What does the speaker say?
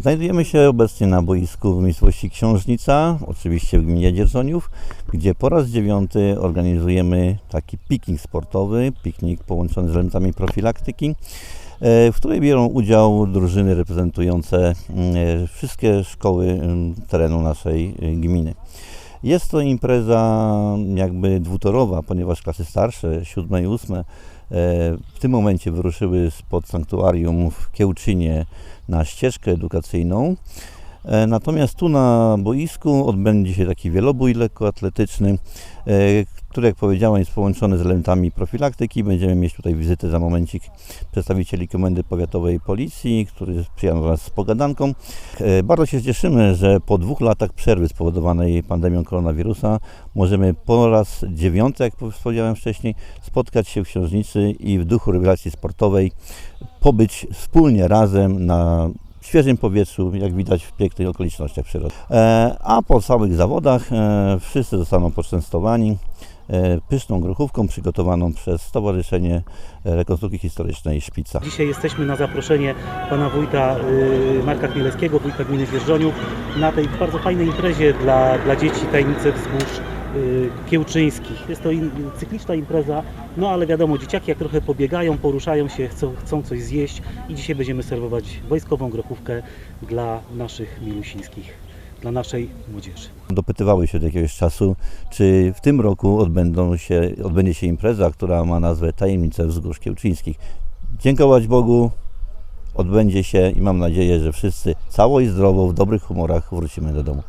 Znajdujemy się obecnie na boisku w miejscowości Książnica, oczywiście w gminie Dzierżoniów, gdzie po raz dziewiąty organizujemy taki piknik sportowy, piknik połączony z elementami profilaktyki, e, w której biorą udział drużyny reprezentujące mm, e, wszystkie szkoły mm, terenu naszej e, gminy. Jest to impreza jakby dwutorowa, ponieważ klasy starsze, siódme i ósme, e, w tym momencie wyruszyły spod sanktuarium w Kiełczynie na ścieżkę edukacyjną. E, Natomiast tu na boisku odbędzie się taki wielobój lekkoatletyczny, e, który jak powiedziałem jest połączony z elementami profilaktyki. Będziemy mieć tutaj wizytę za momencik przedstawicieli Komendy Powiatowej Policji, który przyjadą nas z pogadanką. E, Bardzo się cieszymy, że po dwóch latach przerwy spowodowanej pandemią koronawirusa możemy po raz dziewiąty, jak powiedziałem wcześniej, spotkać się w Książnicy i w duchu rewelacji sportowej pobyć wspólnie razem na świeżym powietrzu, jak widać w pięknych okolicznościach przyrody. E, a po samych zawodach e, wszyscy zostaną poczęstowani e, pyszną grochówką przygotowaną przez Stowarzyszenie Rekonstrukcji Historycznej Szpica. Dzisiaj jesteśmy na zaproszenie pana wójta y, Marka Chmielewskiego, wójta gminy Dzierżoniów, na tej bardzo fajnej imprezie dla, dla dzieci Tajemnice Wzgórz y, Kiełczyńskich. Jest to in, cykliczna impreza, no ale wiadomo, dzieciaki jak trochę pobiegają, poruszają się, chcą, chcą coś zjeść i dzisiaj będziemy serwować wojskową grochówkę dla naszych milusińskich, dla naszej młodzieży. Dopytywały się od jakiegoś czasu, czy w tym roku odbędą się, odbędzie się impreza, która ma nazwę Tajemnice Wzgórz Kiełczyńskich. Dziękować Bogu, odbędzie się i mam nadzieję, że wszyscy cało i zdrowo, w dobrych humorach wrócimy do domu.